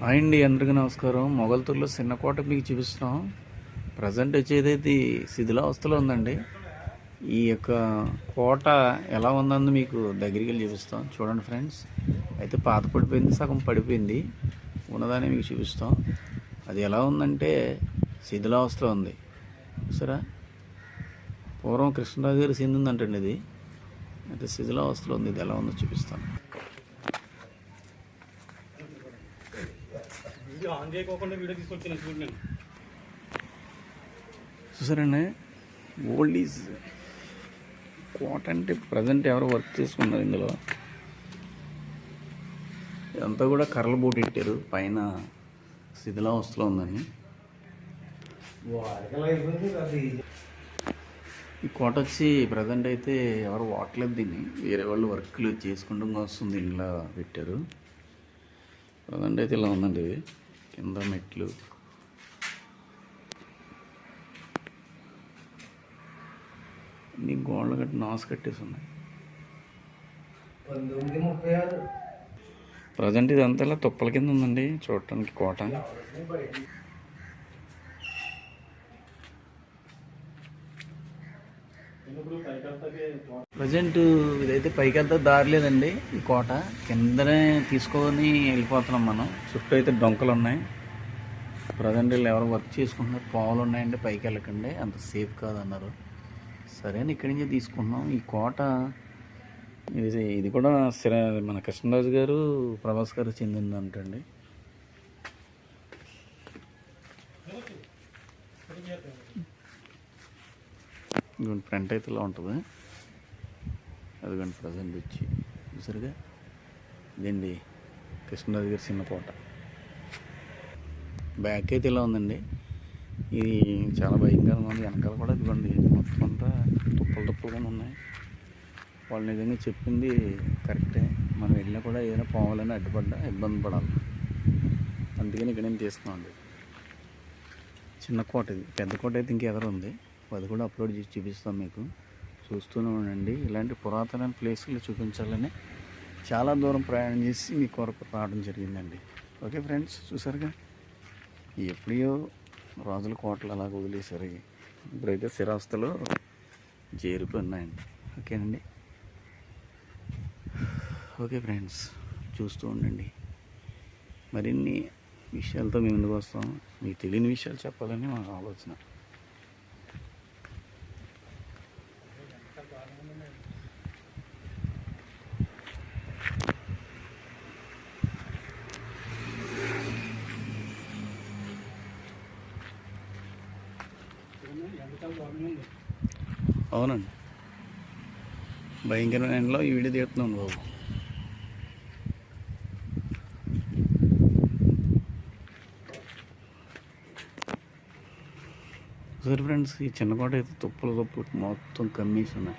Hi అండి అందరికీ నమస్కారం. మొగల్తూరులో చిన్న కోట మీకు చూపిస్తున్నాం. ప్రజెంట్ వచ్చేది ఇది శిథిలావస్థలో ఉందండి. ఈ యొక్క కోట ఎలా ఉందని మీకు దగ్గరికి వెళ్ళి చూపిస్తాం. చూడండి ఫ్రెండ్స్ అయితే పాత పడిపోయింది సగం పడిపోయింది. ఉన్నదాన్ని మీకు చూపిస్తాం. అది ఎలా ఉందంటే శిథిలావస్థలో ఉంది. సరే పూర్వం కృష్ణరాజు గారు చెందిందంటండి ఇది. అయితే శిథిలావస్థలో ఉంది. ఇది ఎలా ఉందో చూపిస్తాను వీడియో ఆన్ చేయకోకుండా వీడియో తీసుకొచ్చిన చూడు నేను చూసారండి? ఓల్డ్ ఈజ్ కోట అంటే ప్రజెంట్ ఎవరు వర్క్ చేసుకున్నారు ఇందులో? ఇదంతా కూడా కర్రలు బోటు పెట్టారు పైన శిథిలావస్థలో ఉందని ఈ కోట వచ్చి ప్రజెంట్ అయితే ఎవరు వాడలేదు దీన్ని. వేరే వాళ్ళు వర్క్లు చేసుకుంటూ వస్తుంది దీనిలా పెట్టారు. ప్రజెంట్ అయితే ఇలా ఉందండి. ఇది కింద మెట్లు. నీ గోడలు కట్టి నాసు కట్టేసి ఉన్నాయి ప్రజెంట్ ఇదంతా ఇలా తుప్పల కింద ఉందండి చూడటానికి కోట. ప్రజెంట్ ఇదైతే పైకి వెళ్తే దారి లేదండి. ఈ కోట కిందనే తీసుకొని వెళ్ళిపోతున్నాం మనం. చుట్టూ అయితే డొంకలు ఉన్నాయి. ప్రజెంట్ వీళ్ళు ఎవరు వర్క్ చేసుకుంటున్నారు పావులు ఉన్నాయండి పైకి వెళ్ళకండి అంత సేఫ్ కాదన్నారు. సరే అని ఇక్కడి నుంచే తీసుకుంటున్నాం. ఈ కోట ఇది ఇది కూడా సిర మన కృష్ణరాజు గారు ప్రభాస్ గారు చెందిందంటండి ఫ్రంట్ అయితే ఇలా ఉంటుంది. అదిగోండి ప్రజెంట్ వచ్చి చూసారుగా? ఇదండి కృష్ణరాజు గారి చిన్న కోట. బ్యాక్ అయితే ఇలా ఉందండి. ఇది చాలా భయంకరంగా ఉంది. వెనకాల కూడా ఇదిగోండి మొత్తం అంతా తుప్పలు తుప్పలుగా ఉన్నాయి. వాళ్ళు నిజంగా చెప్పింది కరెక్టే. మనం వెళ్ళినా కూడా ఏదైనా పోవాలని అడ్డుపడ్డా ఇబ్బంది పడాలి. అందుకని ఇక్కడ నేను తీస్తున్నాం అండి చిన్న కోట ఇది. పెద్ద కోట అయితే ఇంకెదరు ఉంది. అది కూడా అప్లోడ్ చేసి చూపిస్తాం మీకు. చూస్తూనే ఉండండి. ఇలాంటి పురాతన ప్లేసులు చూపించాలని చాలా దూరం ప్రయాణం చేసి మీ కొరకు రావడం జరిగిందండి. ఓకే ఫ్రెండ్స్ చూసారుగా? ఎప్పుడో రాజుల కోటలు అలాగ వదిలేసరి ఇప్పుడైతే స్థిరాస్తులు చేరుకున్నాయండి ఓకేనండి? ఓకే ఫ్రెండ్స్ చూస్తూ ఉండండి. మరిన్ని విషయాలతో మేము ముందుకు వస్తాం. మీకు తెలియని విషయాలు చెప్పాలని మా ఆలోచన. అవునండి. భయంకరమైన ఎండలో ఈ వీడియో తీస్తున్నాను బాబు. సరే ఫ్రెండ్స్ ఈ చిన్న కోట అయితే తుప్పలు తుప్పలు మొత్తం కమ్మేసి ఉన్నాయి.